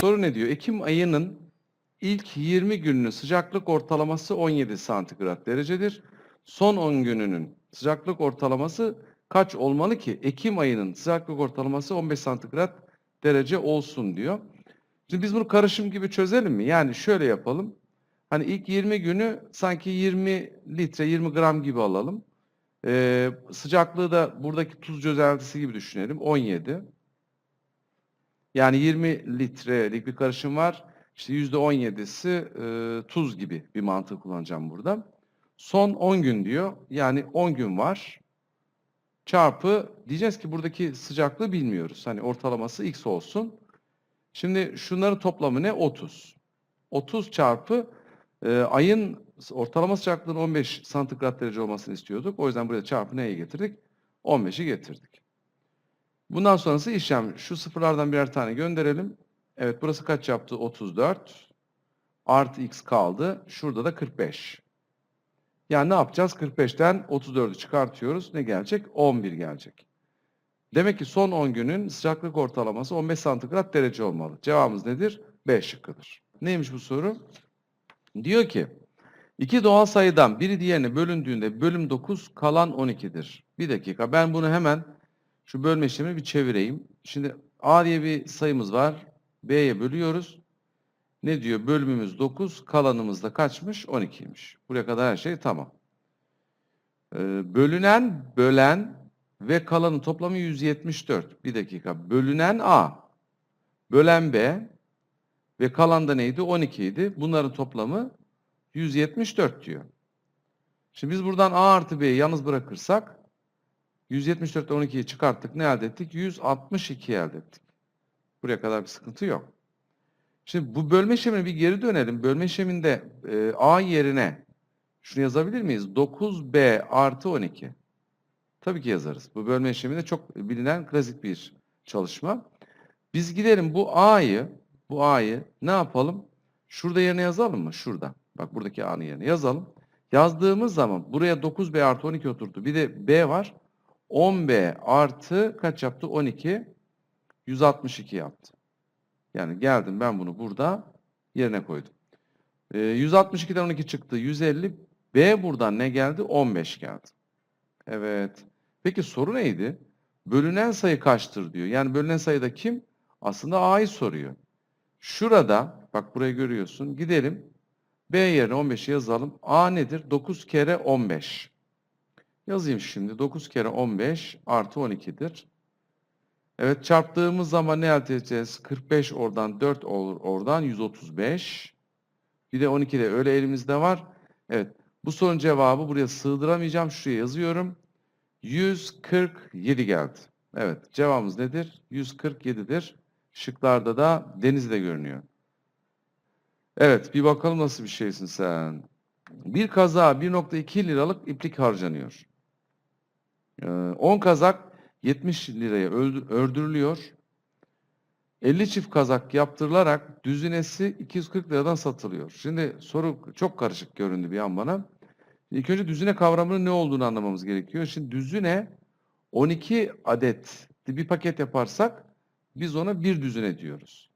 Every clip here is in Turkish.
Soru ne diyor? Ekim ayının ilk 20 gününün sıcaklık ortalaması 17 santigrat derecedir. Son 10 gününün sıcaklık ortalaması kaç olmalı ki Ekim ayının sıcaklık ortalaması 15 santigrat derece olsun diyor. Şimdi biz bunu karışım gibi çözelim mi? Yani şöyle yapalım. Hani ilk 20 günü sanki 20 litre, 20 gram gibi alalım. Ee, sıcaklığı da buradaki tuz çözeltisi gibi düşünelim. 17. Yani 20 litrelik bir karışım var. İşte %17'si e, tuz gibi bir mantık kullanacağım burada. Son 10 gün diyor. Yani 10 gün var. Çarpı diyeceğiz ki buradaki sıcaklığı bilmiyoruz. Hani ortalaması x olsun. Şimdi şunların toplamı ne? 30. 30 çarpı e, ayın ortalama sıcaklığının 15 santigrat derece olmasını istiyorduk. O yüzden buraya çarpı neye getirdik? 15'i getirdik. Bundan sonrası işlem. Şu sıfırlardan birer tane gönderelim. Evet burası kaç yaptı? 34. Artı x kaldı. Şurada da 45. Yani ne yapacağız? 45'ten 34'ü çıkartıyoruz. Ne gelecek? 11 gelecek. Demek ki son 10 günün sıcaklık ortalaması 15 santigrat derece olmalı. Cevabımız nedir? B şıkkıdır. Neymiş bu soru? Diyor ki, iki doğal sayıdan biri diğerine bölündüğünde bölüm 9 kalan 12'dir. Bir dakika ben bunu hemen şu bölme işlemini bir çevireyim. Şimdi A diye bir sayımız var. B'ye bölüyoruz. Ne diyor? Bölümümüz 9, kalanımız da kaçmış? 12'ymiş. Buraya kadar her şey tamam. Ee, bölünen, bölen ve kalanın toplamı 174. Bir dakika. Bölünen A, bölen B ve kalan da neydi? 12 idi. Bunların toplamı 174 diyor. Şimdi biz buradan A artı B'yi yalnız bırakırsak 174'te 12'yi çıkarttık. Ne elde ettik? 162 elde ettik. Buraya kadar bir sıkıntı yok. Şimdi bu bölme işlemine bir geri dönelim. Bölme işleminde e, A yerine şunu yazabilir miyiz? 9B artı 12. Tabii ki yazarız. Bu bölme işleminde çok bilinen klasik bir çalışma. Biz gidelim bu A'yı, bu A'yı ne yapalım? Şurada yerine yazalım mı? Şurada. Bak buradaki A'nın yerine yazalım. Yazdığımız zaman buraya 9B artı 12 oturdu. Bir de B var. 10B artı kaç yaptı? 12. 162 yaptı. Yani geldim ben bunu burada yerine koydum. Ee, 162'den 12 çıktı. 150. B buradan ne geldi? 15 geldi. Evet. Peki soru neydi? Bölünen sayı kaçtır diyor. Yani bölünen sayıda kim? Aslında A'yı soruyor. Şurada, bak burayı görüyorsun. Gidelim. B yerine 15'i yazalım. A nedir? 9 kere 15. Yazayım şimdi. 9 kere 15 artı 12'dir. Evet çarptığımız zaman ne elde edeceğiz? 45 oradan 4 olur oradan 135. Bir de 12 de öyle elimizde var. Evet bu sorunun cevabı buraya sığdıramayacağım. Şuraya yazıyorum. 147 geldi. Evet cevabımız nedir? 147'dir. Şıklarda da deniz de görünüyor. Evet bir bakalım nasıl bir şeysin sen. Bir kaza 1.2 liralık iplik harcanıyor. Ee, 10 kazak 70 liraya ördürülüyor. 50 çift kazak yaptırılarak düzinesi 240 liradan satılıyor. Şimdi soru çok karışık göründü bir an bana. İlk önce düzine kavramının ne olduğunu anlamamız gerekiyor. Şimdi düzine 12 adet bir paket yaparsak biz ona bir düzine diyoruz.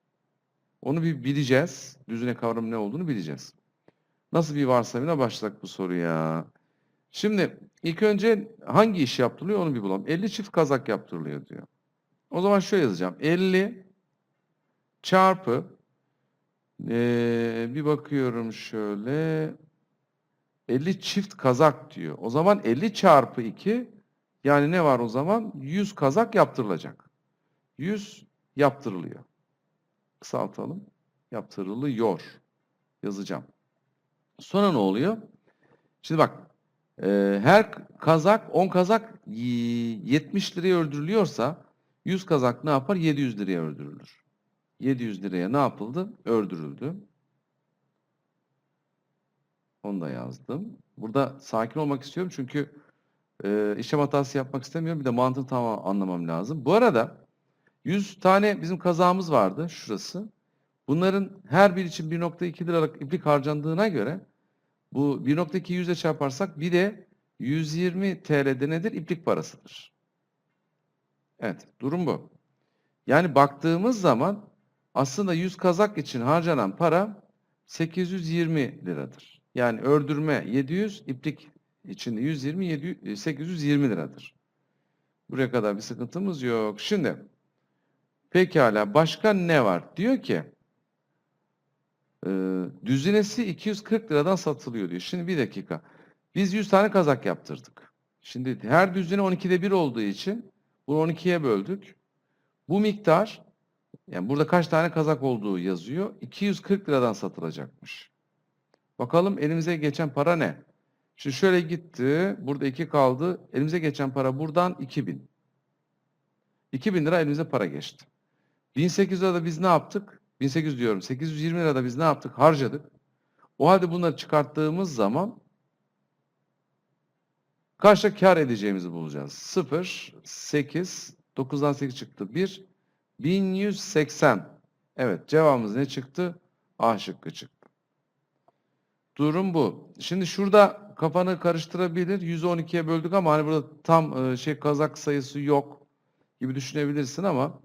Onu bir bileceğiz. Düzine kavramı ne olduğunu bileceğiz. Nasıl bir varsayımla başladık bu soruya? Şimdi ilk önce hangi iş yaptırılıyor onu bir bulalım. 50 çift kazak yaptırılıyor diyor. O zaman şöyle yazacağım. 50 çarpı eee, bir bakıyorum şöyle 50 çift kazak diyor. O zaman 50 çarpı 2 yani ne var o zaman? 100 kazak yaptırılacak. 100 yaptırılıyor. Kısaltalım. Yaptırılıyor. Yazacağım. Sonra ne oluyor? Şimdi bak ee, her kazak 10 kazak y- 70 liraya öldürülüyorsa 100 kazak ne yapar? 700 liraya öldürülür. 700 liraya ne yapıldı? Öldürüldü. Onu da yazdım. Burada sakin olmak istiyorum çünkü e, işlem hatası yapmak istemiyorum. Bir de mantığını tamam anlamam lazım. Bu arada 100 tane bizim kazağımız vardı şurası. Bunların her bir için 1.2 liralık iplik harcandığına göre bu 1.2 yüzle çarparsak bir de 120 TL'de nedir? İplik parasıdır. Evet, durum bu. Yani baktığımız zaman aslında 100 kazak için harcanan para 820 liradır. Yani ördürme 700, iplik içinde 120, 700, 820 liradır. Buraya kadar bir sıkıntımız yok. Şimdi pekala başka ne var? Diyor ki e, düzinesi 240 liradan satılıyor diyor. Şimdi bir dakika. Biz 100 tane kazak yaptırdık. Şimdi her düzine 12'de 1 olduğu için bunu 12'ye böldük. Bu miktar yani burada kaç tane kazak olduğu yazıyor. 240 liradan satılacakmış. Bakalım elimize geçen para ne? Şimdi şöyle gitti. Burada 2 kaldı. Elimize geçen para buradan 2000. 2000 lira elimize para geçti. 1800 lirada biz ne yaptık? 1800 diyorum. 820 lirada biz ne yaptık? Harcadık. O halde bunları çıkarttığımız zaman kaçta kar edeceğimizi bulacağız. 0, 8, 9'dan 8 çıktı. 1, 1180. Evet cevabımız ne çıktı? A şıkkı çıktı. Durum bu. Şimdi şurada kafanı karıştırabilir. 112'ye böldük ama hani burada tam e, şey kazak sayısı yok gibi düşünebilirsin ama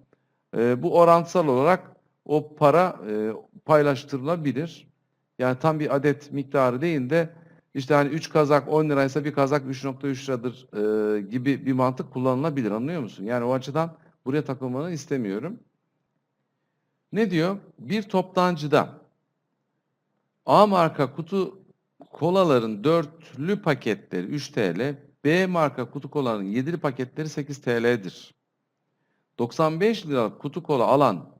e, bu orantısal olarak o para e, paylaştırılabilir. Yani tam bir adet miktarı değil de işte hani 3 kazak 10 liraysa bir kazak 3.3 liradır e, gibi bir mantık kullanılabilir. Anlıyor musun? Yani o açıdan buraya takılmanı istemiyorum. Ne diyor? Bir toptancıda A marka kutu kolaların dörtlü paketleri 3 TL, B marka kutu kolaların yedili paketleri 8 TL'dir. 95 lira kutu kola alan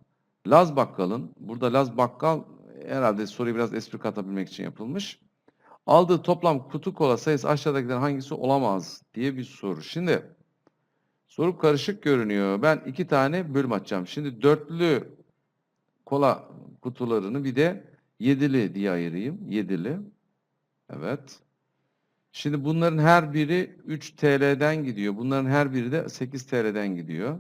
Laz Bakkal'ın, burada Laz Bakkal herhalde soruyu biraz espri katabilmek için yapılmış. Aldığı toplam kutu kola sayısı aşağıdakilerin hangisi olamaz diye bir soru. Şimdi soru karışık görünüyor. Ben iki tane bölüm açacağım. Şimdi dörtlü kola kutularını bir de yedili diye ayırayım. Yedili. Evet. Şimdi bunların her biri 3 TL'den gidiyor. Bunların her biri de 8 TL'den gidiyor.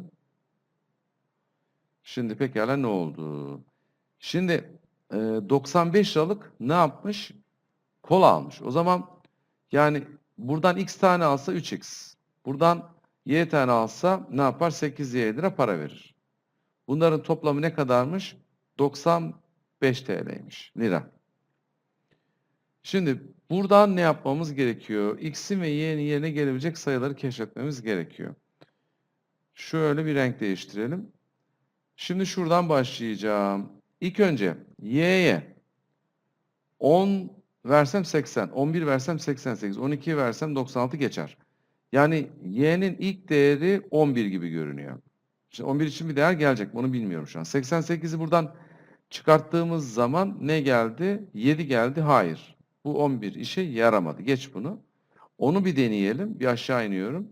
Şimdi pekala ne oldu? Şimdi e, 95 liralık ne yapmış? Kola almış. O zaman yani buradan x tane alsa 3x. Buradan y tane alsa ne yapar? 8y lira para verir. Bunların toplamı ne kadarmış? 95 TL'ymiş. Lira. Şimdi buradan ne yapmamız gerekiyor? X'in ve y'nin yerine gelebilecek sayıları keşfetmemiz gerekiyor. Şöyle bir renk değiştirelim. Şimdi şuradan başlayacağım. İlk önce y'ye 10 versem 80, 11 versem 88, 12 versem 96 geçer. Yani y'nin ilk değeri 11 gibi görünüyor. Şimdi 11 için bir değer gelecek. Bunu bilmiyorum şu an. 88'i buradan çıkarttığımız zaman ne geldi? 7 geldi. Hayır. Bu 11 işe yaramadı. Geç bunu. Onu bir deneyelim. Bir aşağı iniyorum.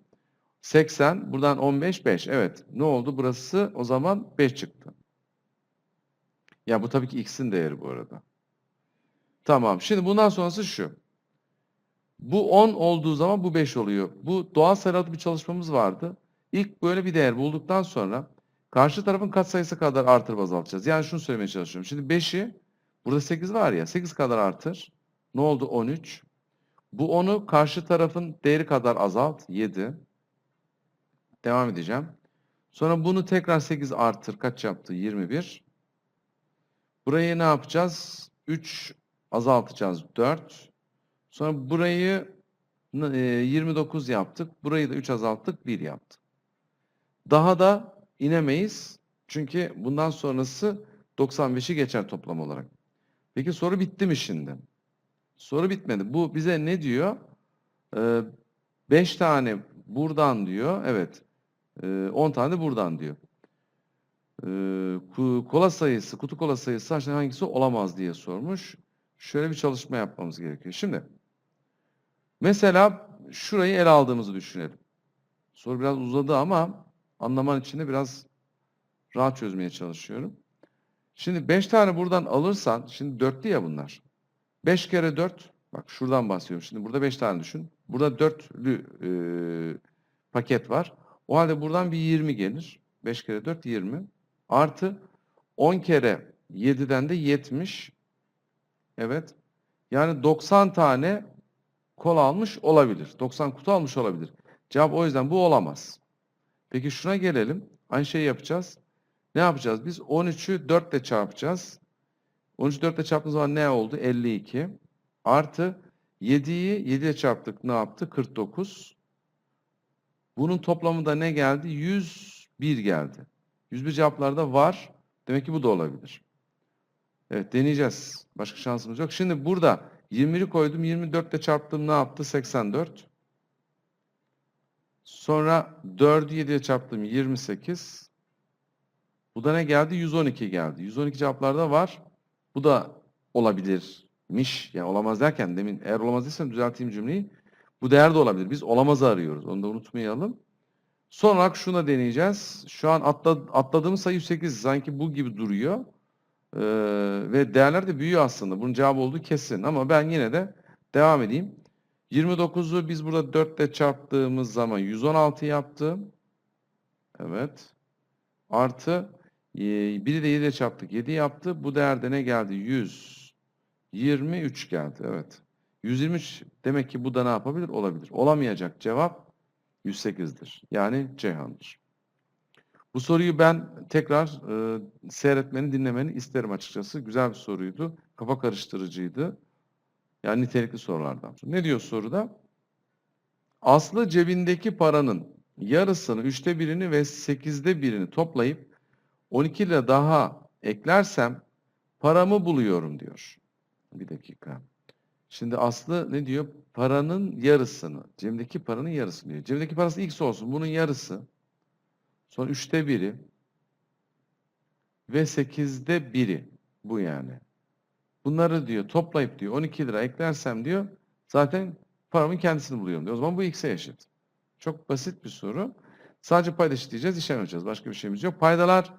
80, buradan 15, 5. Evet. Ne oldu? Burası o zaman 5 çıktı. Ya bu tabii ki x'in değeri bu arada. Tamam. Şimdi bundan sonrası şu. Bu 10 olduğu zaman bu 5 oluyor. Bu doğal sayılarda bir çalışmamız vardı. İlk böyle bir değer bulduktan sonra karşı tarafın katsayısı kadar artırıp azaltacağız. Yani şunu söylemeye çalışıyorum. Şimdi 5'i burada 8 var ya 8 kadar artır. Ne oldu? 13. Bu 10'u karşı tarafın değeri kadar azalt. 7. Devam edeceğim. Sonra bunu tekrar 8 artır. Kaç yaptı? 21. Burayı ne yapacağız? 3 azaltacağız. 4. Sonra burayı e, 29 yaptık. Burayı da 3 azalttık. 1 yaptık. Daha da inemeyiz. Çünkü bundan sonrası 95'i geçer toplam olarak. Peki soru bitti mi şimdi? Soru bitmedi. Bu bize ne diyor? 5 tane buradan diyor. Evet. 10 tane buradan diyor. Kola sayısı, kutu kola sayısı hangisi olamaz diye sormuş. Şöyle bir çalışma yapmamız gerekiyor. Şimdi mesela şurayı ele aldığımızı düşünelim. Soru biraz uzadı ama anlaman için de biraz rahat çözmeye çalışıyorum. Şimdi 5 tane buradan alırsan, şimdi dörtlü ya bunlar. 5 kere 4, bak şuradan bahsediyorum. Şimdi burada 5 tane düşün. Burada dörtlü e, paket var. O halde buradan bir 20 gelir. 5 kere 4 20. Artı 10 kere 7'den de 70. Evet. Yani 90 tane kol almış olabilir. 90 kutu almış olabilir. Cevap o yüzden bu olamaz. Peki şuna gelelim. Aynı şeyi yapacağız. Ne yapacağız? Biz 13'ü 4 ile çarpacağız. 13'ü 4 ile çarptığımız zaman ne oldu? 52. Artı 7'yi 7 ile çarptık. Ne yaptı? 49. Bunun toplamı da ne geldi? 101 geldi. 101 cevaplarda var. Demek ki bu da olabilir. Evet deneyeceğiz. Başka şansımız yok. Şimdi burada 21'i koydum. 24 ile çarptım. Ne yaptı? 84. Sonra 4'ü 7'ye çarptım 28. Bu da ne geldi? 112 geldi. 112 cevaplarda var. Bu da olabilirmiş. Yani olamaz derken demin eğer olamaz değilsem düzelteyim cümleyi. Bu değer de olabilir. Biz olamazı arıyoruz. Onu da unutmayalım. Son olarak şuna deneyeceğiz. Şu an atla, atladığımız sayı 108. Sanki bu gibi duruyor. Ee, ve değerler de büyüyor aslında. Bunun cevabı olduğu kesin. Ama ben yine de devam edeyim. 29'u biz burada 4 ile çarptığımız zaman 116 yaptı. Evet. Artı e, biri de 7 ile çarptık. 7 yaptı. Bu değerde ne geldi? 123 geldi. Evet. 123 demek ki bu da ne yapabilir? Olabilir. Olamayacak cevap 108'dir. Yani Ceyhan'dır. Bu soruyu ben tekrar e, seyretmeni, dinlemeni isterim açıkçası. Güzel bir soruydu. Kafa karıştırıcıydı. Yani nitelikli sorulardan. Ne diyor soruda? Aslı cebindeki paranın yarısını, üçte birini ve sekizde birini toplayıp 12 ile daha eklersem paramı buluyorum diyor. Bir dakika. Şimdi Aslı ne diyor? Paranın yarısını. Cebimdeki paranın yarısını diyor. Cebimdeki parası x olsun. Bunun yarısı. Sonra üçte biri. Ve sekizde biri. Bu yani. Bunları diyor toplayıp diyor 12 lira eklersem diyor zaten paramın kendisini buluyorum diyor. O zaman bu x'e eşit. Çok basit bir soru. Sadece payda eşitleyeceğiz, işlem yapacağız. Başka bir şeyimiz yok. Paydalar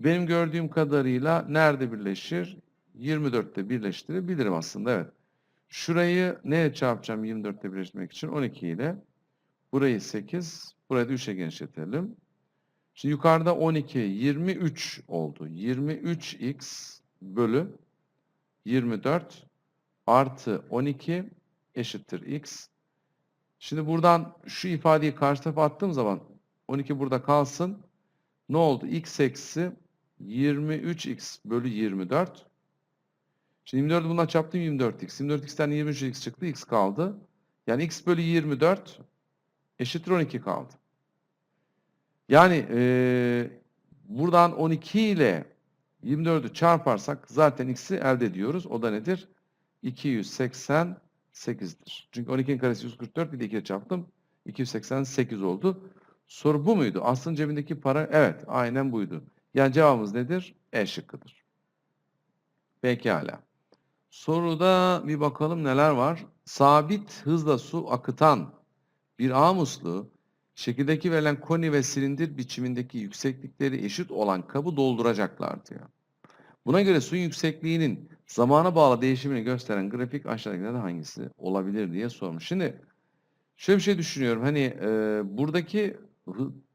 benim gördüğüm kadarıyla nerede birleşir? 24'te birleştirebilirim aslında evet. Şurayı neye çarpacağım 24'te birleştirmek için? 12 ile. Burayı 8. Burayı da 3'e genişletelim. Şimdi yukarıda 12, 23 oldu. 23x bölü 24 artı 12 eşittir x. Şimdi buradan şu ifadeyi karşı tarafa attığım zaman 12 burada kalsın. Ne oldu? x eksi 23x bölü 24. Şimdi 24'ü bundan çarptım 24x. 24x'ten 23x çıktı. x kaldı. Yani x bölü 24 eşittir 12 kaldı. Yani e, buradan 12 ile 24'ü çarparsak zaten x'i elde ediyoruz. O da nedir? 288'dir. Çünkü 12'nin karesi 144 bir de 2'ye çarptım. 288 oldu. Soru bu muydu? Aslında cebindeki para evet aynen buydu. Yani cevabımız nedir? E şıkkıdır. Pekala. Soruda bir bakalım neler var. Sabit hızla su akıtan bir ağ musluğu şekildeki verilen koni ve silindir biçimindeki yükseklikleri eşit olan kabı dolduracaklar diyor. Buna göre suyun yüksekliğinin zamana bağlı değişimini gösteren grafik aşağıdakilerden hangisi olabilir diye sormuş. Şimdi şöyle bir şey düşünüyorum. Hani e, buradaki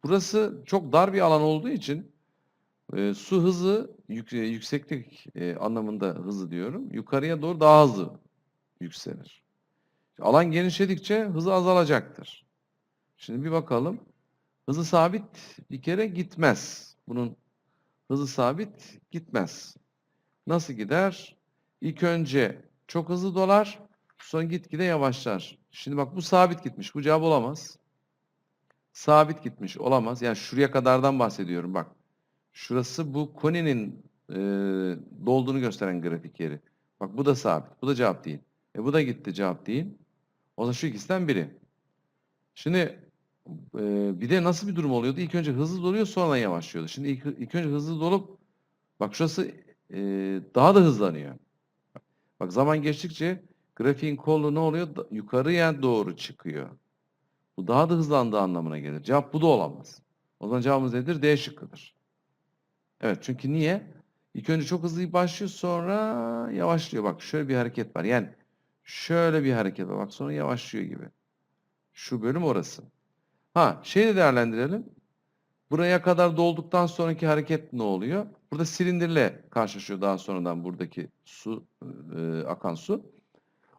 burası çok dar bir alan olduğu için e, su hızı yük- yükseklik e, anlamında hızı diyorum. Yukarıya doğru daha hızlı yükselir. Alan genişledikçe hızı azalacaktır. Şimdi bir bakalım. Hızı sabit bir kere gitmez. Bunun hızı sabit gitmez. Nasıl gider? İlk önce çok hızlı dolar, sonra gitgide yavaşlar. Şimdi bak bu sabit gitmiş. Bu cevap olamaz. Sabit gitmiş olamaz. Yani şuraya kadardan bahsediyorum bak. Şurası bu koninin e, dolduğunu gösteren grafik yeri. Bak bu da sabit. Bu da cevap değil. E bu da gitti cevap değil. O zaman şu ikisinden biri. Şimdi e, bir de nasıl bir durum oluyordu? İlk önce hızlı doluyor sonra yavaşlıyordu. Şimdi ilk, ilk önce hızlı dolup bak şurası e, daha da hızlanıyor. Bak zaman geçtikçe grafiğin kolu ne oluyor? Da- Yukarıya doğru çıkıyor. Bu daha da hızlandığı anlamına gelir. Cevap bu da olamaz. O zaman cevabımız nedir? D şıkkıdır. Evet çünkü niye? İlk önce çok hızlı başlıyor sonra yavaşlıyor. Bak şöyle bir hareket var. Yani şöyle bir hareket var. Bak sonra yavaşlıyor gibi. Şu bölüm orası. Ha şeyi de değerlendirelim. Buraya kadar dolduktan sonraki hareket ne oluyor? Burada silindirle karşılaşıyor daha sonradan buradaki su, e, akan su.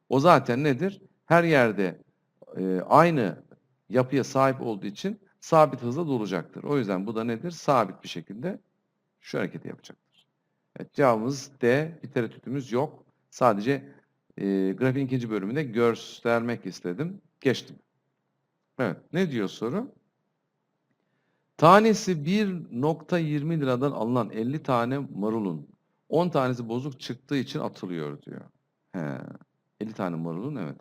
O zaten nedir? Her yerde e, aynı yapıya sahip olduğu için sabit hızla dolacaktır. O yüzden bu da nedir? Sabit bir şekilde şu hareketi yapacaktır. Evet, cevabımız D. Bir tereddütümüz yok. Sadece e, grafiğin ikinci bölümünde göstermek istedim. Geçtim. Evet. Ne diyor soru? Tanesi 1.20 liradan alınan 50 tane marulun 10 tanesi bozuk çıktığı için atılıyor diyor. He. 50 tane marulun evet.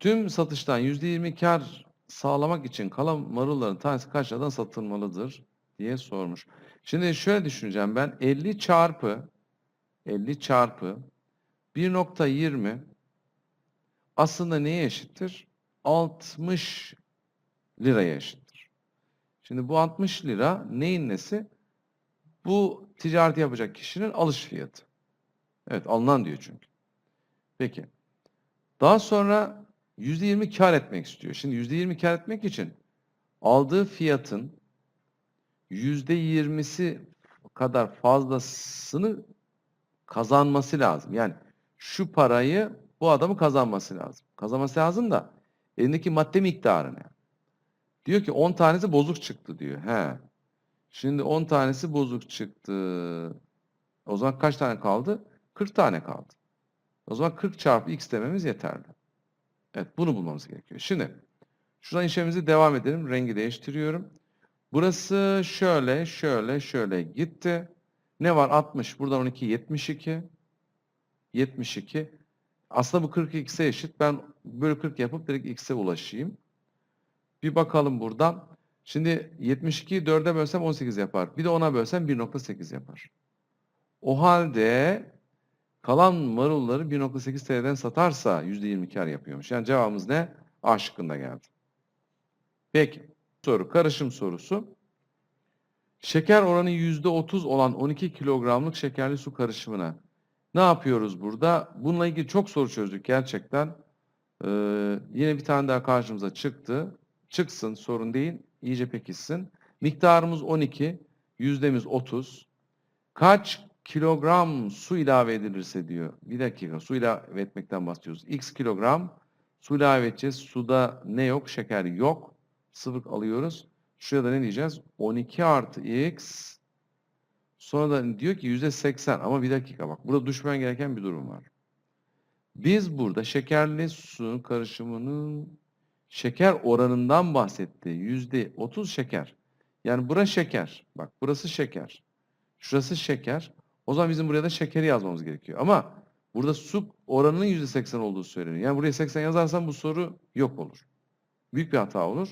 Tüm satıştan %20 kar sağlamak için kalan marulların tanesi kaç liradan satılmalıdır diye sormuş. Şimdi şöyle düşüneceğim ben 50 çarpı 50 çarpı 1.20 aslında neye eşittir? 60 liraya eşittir. Şimdi bu 60 lira neyin nesi? Bu ticareti yapacak kişinin alış fiyatı. Evet alınan diyor çünkü. Peki. Daha sonra %20 kar etmek istiyor. Şimdi %20 kar etmek için aldığı fiyatın %20'si kadar fazlasını kazanması lazım. Yani şu parayı bu adamı kazanması lazım. Kazanması lazım da elindeki madde miktarı ne? Diyor ki 10 tanesi bozuk çıktı diyor. He. Şimdi 10 tanesi bozuk çıktı. O zaman kaç tane kaldı? 40 tane kaldı. O zaman 40 çarpı x dememiz yeterli. Evet bunu bulmamız gerekiyor. Şimdi şuradan işlemimizi devam edelim. Rengi değiştiriyorum. Burası şöyle, şöyle, şöyle gitti. Ne var? 60. Buradan 12, 72. 72. Aslında bu 40 x'e eşit. Ben bölü 40 yapıp direkt x'e ulaşayım. Bir bakalım buradan. Şimdi 72'yi 4'e bölsem 18 yapar. Bir de 10'a bölsem 1.8 yapar. O halde kalan marulları 1.8 TL'den satarsa %20 kar yapıyormuş. Yani cevabımız ne? A şıkkında geldi. Peki. Soru. Karışım sorusu. Şeker oranı %30 olan 12 kilogramlık şekerli su karışımına ne yapıyoruz burada? Bununla ilgili çok soru çözdük gerçekten. Ee, yine bir tane daha karşımıza çıktı. Çıksın sorun değil. İyice pekişsin. Miktarımız 12. Yüzdemiz 30. Kaç kilogram su ilave edilirse diyor. Bir dakika su ilave etmekten bahsediyoruz. X kilogram su ilave edeceğiz. Suda ne yok? Şeker yok. Sıvı alıyoruz. Şuraya da ne diyeceğiz? 12 artı X Sonra da diyor ki yüzde seksen ama bir dakika bak burada düşmen gereken bir durum var. Biz burada şekerli su karışımının şeker oranından bahsetti. Yüzde otuz şeker. Yani burası şeker. Bak burası şeker. Şurası şeker. O zaman bizim buraya da şekeri yazmamız gerekiyor. Ama burada su oranının yüzde seksen olduğu söyleniyor. Yani buraya 80 yazarsam bu soru yok olur. Büyük bir hata olur.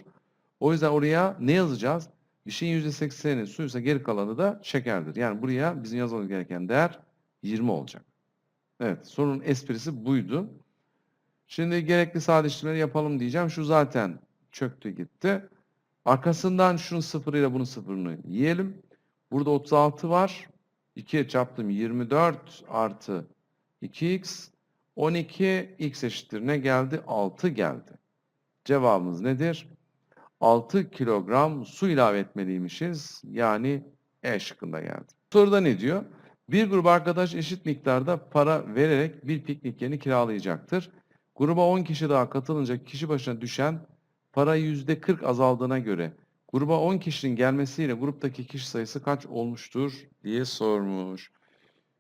O yüzden oraya ne yazacağız? Bir şeyin %80'i suysa geri kalanı da şekerdir. Yani buraya bizim yazmamız gereken değer 20 olacak. Evet sorunun esprisi buydu. Şimdi gerekli sadeleştirmeleri yapalım diyeceğim. Şu zaten çöktü gitti. Arkasından şunun sıfırıyla bunun sıfırını yiyelim. Burada 36 var. 2'ye çarptım 24 artı 2x. 12 x eşittir. Ne geldi? 6 geldi. Cevabımız nedir? 6 kilogram su ilave etmeliymişiz. Yani E şıkkında geldi. Soruda ne diyor? Bir grup arkadaş eşit miktarda para vererek bir piknik yerini kiralayacaktır. Gruba 10 kişi daha katılınca kişi başına düşen para %40 azaldığına göre gruba 10 kişinin gelmesiyle gruptaki kişi sayısı kaç olmuştur diye sormuş.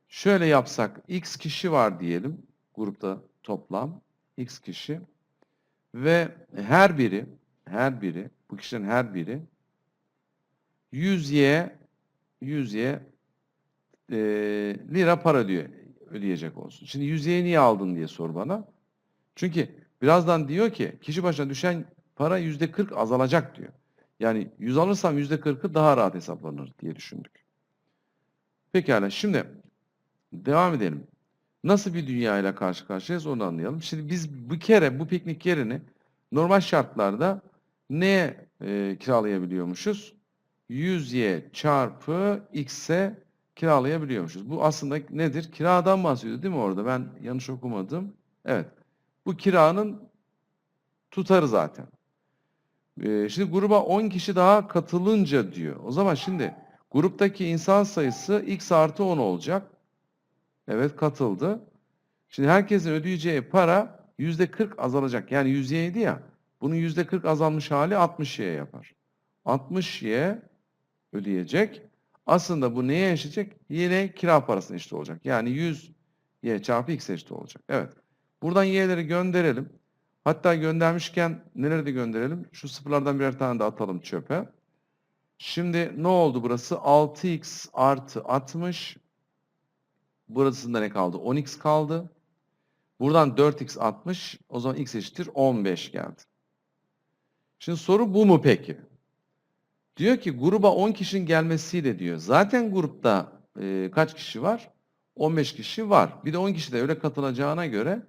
Şöyle yapsak x kişi var diyelim grupta toplam x kişi ve her biri her biri, bu kişilerin her biri 100y 100y e, lira para diyor ödeyecek olsun. Şimdi 100y'yi niye aldın diye sor bana. Çünkü birazdan diyor ki kişi başına düşen para yüzde 40 azalacak diyor. Yani 100 alırsam yüzde 40'ı daha rahat hesaplanır diye düşündük. Pekala şimdi devam edelim. Nasıl bir dünya ile karşı karşıyayız onu anlayalım. Şimdi biz bir kere bu piknik yerini normal şartlarda neye e, kiralayabiliyormuşuz? 100y çarpı x'e kiralayabiliyormuşuz. Bu aslında nedir? Kiradan bahsediyor değil mi orada? Ben yanlış okumadım. Evet. Bu kiranın tutarı zaten. Ee, şimdi gruba 10 kişi daha katılınca diyor. O zaman şimdi gruptaki insan sayısı x artı 10 olacak. Evet katıldı. Şimdi herkesin ödeyeceği para %40 azalacak. Yani 100y'ydi ya. Bunun %40 azalmış hali 60'ya yapar. 60y ödeyecek. Aslında bu neye eşitecek? Yine kira parasına eşit olacak. Yani 100y çarpı x eşit olacak. Evet. Buradan y'leri gönderelim. Hatta göndermişken neleri de gönderelim? Şu sıfırlardan birer tane de atalım çöpe. Şimdi ne oldu burası? 6x artı 60. Burasında ne kaldı? 10x kaldı. Buradan 4x 60. O zaman x eşittir 15 geldi. Şimdi soru bu mu peki? Diyor ki gruba 10 kişinin gelmesiyle diyor. Zaten grupta e, kaç kişi var? 15 kişi var. Bir de 10 kişi de öyle katılacağına göre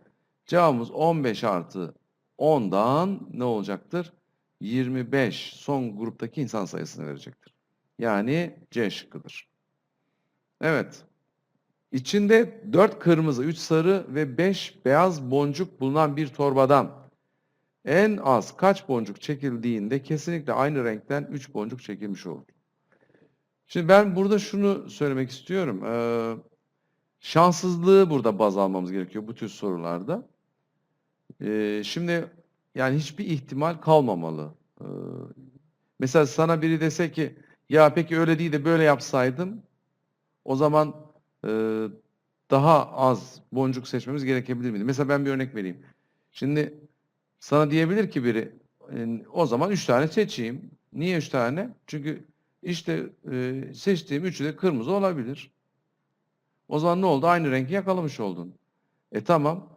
cevabımız 15 artı 10'dan ne olacaktır? 25 son gruptaki insan sayısını verecektir. Yani C şıkkıdır. Evet. İçinde 4 kırmızı, 3 sarı ve 5 beyaz boncuk bulunan bir torbadan en az kaç boncuk çekildiğinde kesinlikle aynı renkten 3 boncuk çekilmiş olur. Şimdi ben burada şunu söylemek istiyorum. Ee, şanssızlığı burada baz almamız gerekiyor bu tür sorularda. Ee, şimdi yani hiçbir ihtimal kalmamalı. Ee, mesela sana biri dese ki ya peki öyle değil de böyle yapsaydım o zaman e, daha az boncuk seçmemiz gerekebilir miydi? Mesela ben bir örnek vereyim. Şimdi sana diyebilir ki biri "E, o zaman üç tane seçeyim. Niye üç tane? Çünkü işte e, seçtiğim üçü de kırmızı olabilir. O zaman ne oldu? Aynı rengi yakalamış oldun. E tamam.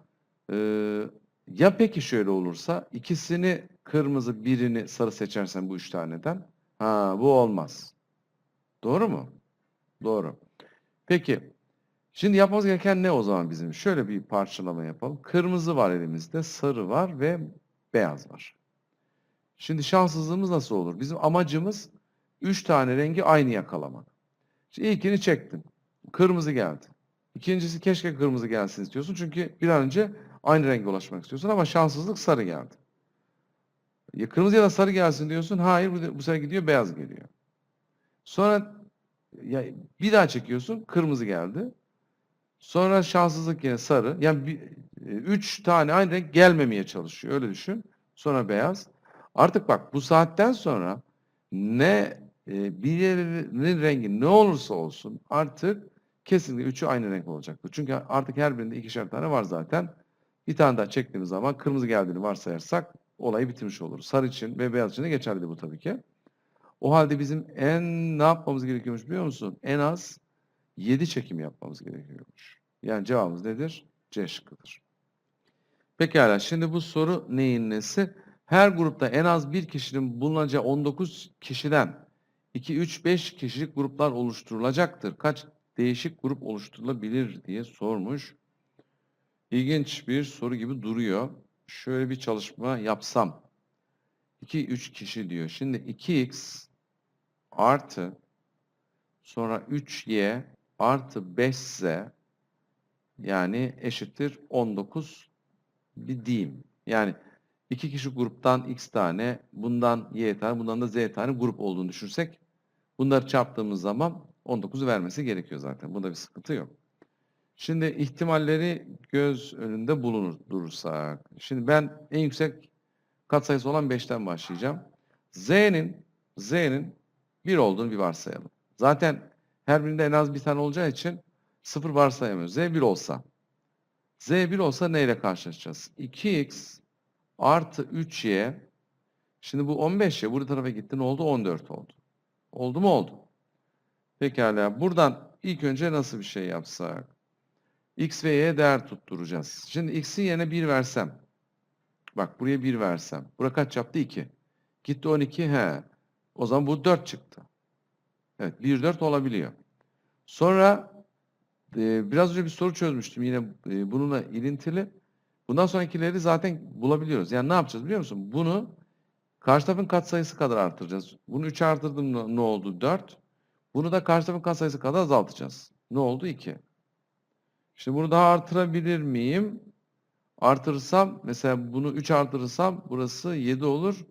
Ee, ya peki şöyle olursa ikisini kırmızı birini sarı seçersen bu üç taneden ha bu olmaz. Doğru mu? Doğru. Peki şimdi yapmamız gereken ne o zaman bizim? Şöyle bir parçalama yapalım. Kırmızı var elimizde, sarı var ve beyaz var. Şimdi şanssızlığımız nasıl olur? Bizim amacımız üç tane rengi aynı yakalamak. Şimdi ilkini çektin. Kırmızı geldi. İkincisi keşke kırmızı gelsin istiyorsun. Çünkü bir an önce aynı renge ulaşmak istiyorsun ama şanssızlık sarı geldi. Ya kırmızı ya da sarı gelsin diyorsun. Hayır bu, bu sefer gidiyor beyaz geliyor. Sonra ya bir daha çekiyorsun kırmızı geldi. Sonra şanssızlık yine sarı. Yani bir, e, üç tane aynı renk gelmemeye çalışıyor. Öyle düşün. Sonra beyaz. Artık bak bu saatten sonra ne e, bir yerinin rengi ne olursa olsun artık kesinlikle üçü aynı renk olacaktır. Çünkü artık her birinde ikişer tane var zaten. Bir tane daha çektiğimiz zaman kırmızı geldiğini varsayarsak olayı bitirmiş oluruz. Sarı için ve beyaz için de geçerli bu tabii ki. O halde bizim en ne yapmamız gerekiyormuş biliyor musun? En az 7 çekim yapmamız gerekiyormuş. Yani cevabımız nedir? C şıkkıdır. Pekala şimdi bu soru neyin nesi? Her grupta en az bir kişinin bulunacağı 19 kişiden 2, 3, 5 kişilik gruplar oluşturulacaktır. Kaç değişik grup oluşturulabilir diye sormuş. İlginç bir soru gibi duruyor. Şöyle bir çalışma yapsam. 2, 3 kişi diyor. Şimdi 2x artı sonra 3y artı 5z yani eşittir 19 bir diyeyim. Yani iki kişi gruptan x tane, bundan y tane, bundan da z tane grup olduğunu düşünsek bunları çarptığımız zaman 19'u vermesi gerekiyor zaten. Bunda bir sıkıntı yok. Şimdi ihtimalleri göz önünde bulunur durursak. Şimdi ben en yüksek katsayısı olan 5'ten başlayacağım. Z'nin Z'nin 1 olduğunu bir varsayalım. Zaten her birinde en az bir tane olacağı için 0 varsayamıyoruz. Z 1 olsa. Z 1 olsa neyle karşılaşacağız? 2x artı 3y Şimdi bu 15 ya. Bu tarafa gitti. Ne oldu? 14 oldu. Oldu mu? Oldu. Pekala. Buradan ilk önce nasıl bir şey yapsak? X ve Y'ye değer tutturacağız. Şimdi X'in yerine 1 versem. Bak buraya 1 versem. Bura kaç yaptı? 2. Gitti 12. He. O zaman bu 4 çıktı. Evet 1, 4 olabiliyor. Sonra e, biraz önce bir soru çözmüştüm yine e, bununla ilintili. Bundan sonrakileri zaten bulabiliyoruz. Yani ne yapacağız biliyor musun? Bunu karşı tarafın katsayısı kadar artıracağız. Bunu 3'e artırdım ne- oldu? 4. Bunu da karşı tarafın katsayısı kadar azaltacağız. Ne oldu? 2. Şimdi bunu daha artırabilir miyim? Artırsam mesela bunu 3 artırırsam burası 7 olur.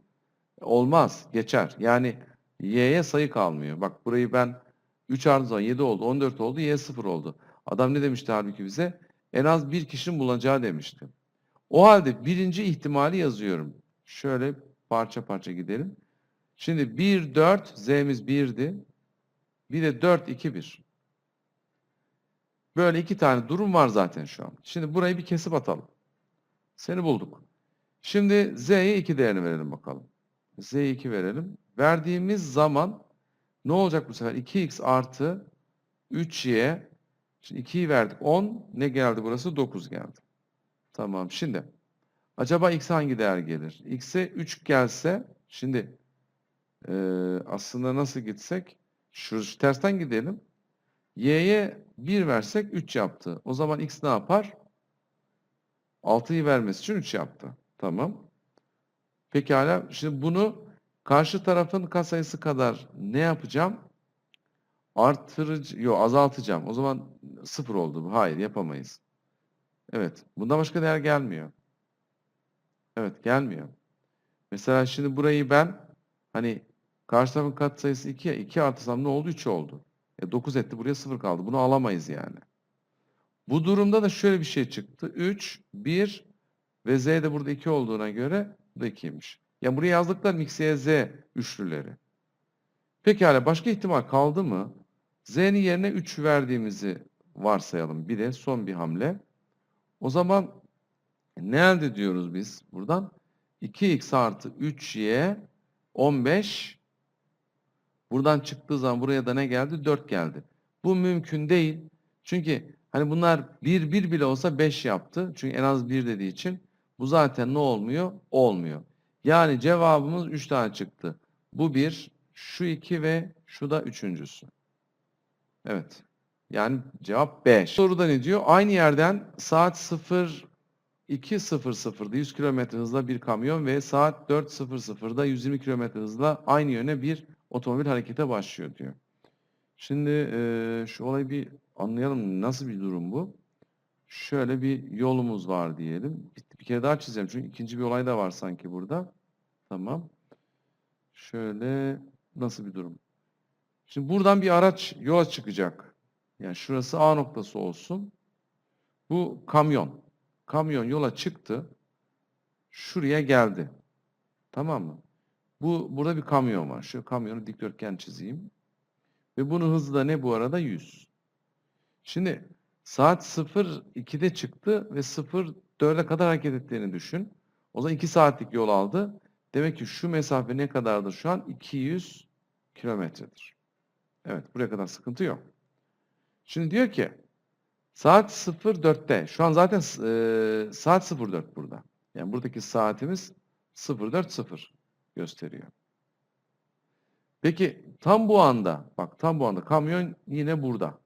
Olmaz. Geçer. Yani y'ye sayı kalmıyor. Bak burayı ben 3 artı zaman 7 oldu. 14 oldu. Y 0 oldu. Adam ne demişti halbuki bize? En az bir kişinin bulacağı demişti. O halde birinci ihtimali yazıyorum. Şöyle parça parça gidelim. Şimdi 1, 4, Z'miz 1'di. Bir de 4, 2, 1. Böyle iki tane durum var zaten şu an. Şimdi burayı bir kesip atalım. Seni bulduk. Şimdi Z'ye 2 değerini verelim bakalım. Z'ye 2 verelim. Verdiğimiz zaman ne olacak bu sefer? 2x artı 3y. Şimdi 2'yi verdik. 10. Ne geldi burası? 9 geldi. Tamam. Şimdi acaba x hangi değer gelir? x'e 3 gelse şimdi eee, aslında nasıl gitsek? Şu tersten gidelim. y'ye 1 versek 3 yaptı. O zaman x ne yapar? 6'yı vermesi için 3 yaptı. Tamam. Pekala. Şimdi bunu karşı tarafın katsayısı kadar ne yapacağım? Artırıcı, yok azaltacağım. O zaman 0 oldu bu. Hayır yapamayız. Evet. Bundan başka değer gelmiyor. Evet gelmiyor. Mesela şimdi burayı ben hani karşı tarafın katsayısı 2 ya 2 artırsam ne oldu? 3 oldu. E 9 etti buraya 0 kaldı. Bunu alamayız yani. Bu durumda da şöyle bir şey çıktı. 3, 1 ve z de burada 2 olduğuna göre bu da 2'ymiş. Yani buraya yazdıklarım x, y, z üçlüleri. Pekala başka ihtimal kaldı mı? z'nin yerine 3 verdiğimizi varsayalım. Bir de son bir hamle. O zaman ne elde ediyoruz biz buradan? 2x artı 3y 15 buradan çıktığı zaman buraya da ne geldi? 4 geldi. Bu mümkün değil. Çünkü hani bunlar 1 1 bile olsa 5 yaptı. Çünkü en az 1 dediği için bu zaten ne olmuyor? Olmuyor. Yani cevabımız 3 tane çıktı. Bu 1, şu 2 ve şu da üçüncüsü. Evet. Yani cevap 5. Soruda ne diyor? Aynı yerden saat 0 2.00'da 100 km hızla bir kamyon ve saat 4.00'da 120 km hızla aynı yöne bir otomobil harekete başlıyor diyor. Şimdi eee, şu olayı bir anlayalım. Nasıl bir durum bu? Şöyle bir yolumuz var diyelim. Bir, bir kere daha çizeceğim çünkü ikinci bir olay da var sanki burada. Tamam. Şöyle nasıl bir durum? Şimdi buradan bir araç yola çıkacak. Yani şurası A noktası olsun. Bu kamyon. Kamyon yola çıktı. Şuraya geldi. Tamam mı? Bu burada bir kamyon var. Şu kamyonu dikdörtgen çizeyim. Ve bunun hızı da ne bu arada? 100. Şimdi saat 02'de çıktı ve 04'e kadar hareket ettiğini düşün. O zaman 2 saatlik yol aldı. Demek ki şu mesafe ne kadardır şu an? 200 kilometredir. Evet, buraya kadar sıkıntı yok. Şimdi diyor ki saat 04'te. Şu an zaten e, saat 04 burada. Yani buradaki saatimiz 04.0 gösteriyor. Peki tam bu anda, bak tam bu anda kamyon yine burada.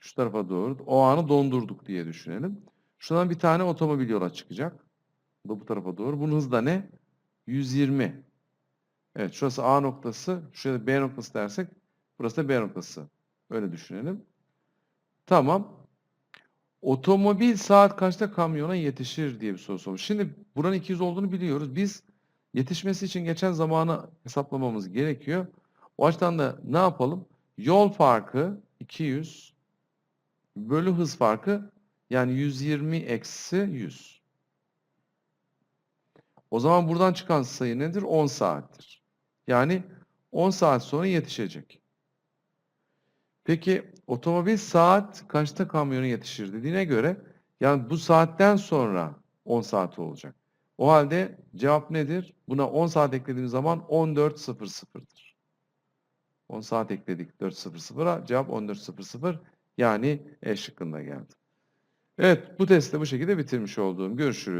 Şu tarafa doğru. O anı dondurduk diye düşünelim. Şuradan bir tane otomobil yola çıkacak. Bu da bu tarafa doğru. Bunun hızı da ne? 120. Evet şurası A noktası. Şurada B noktası dersek burası da B noktası. Öyle düşünelim. Tamam. Otomobil saat kaçta kamyona yetişir diye bir soru sormuş. Şimdi buranın 200 olduğunu biliyoruz. Biz yetişmesi için geçen zamanı hesaplamamız gerekiyor. O açıdan da ne yapalım? Yol farkı 200 bölü hız farkı yani 120 eksi 100. O zaman buradan çıkan sayı nedir? 10 saattir. Yani 10 saat sonra yetişecek. Peki otomobil saat kaçta kamyona yetişir dediğine göre yani bu saatten sonra 10 saat olacak. O halde cevap nedir? Buna 10 saat eklediğimiz zaman 14.00'dır. 10 saat ekledik 4.00'a cevap 14.00 yani E şıkkında geldi. Evet bu testi bu şekilde bitirmiş olduğum. Görüşürüz.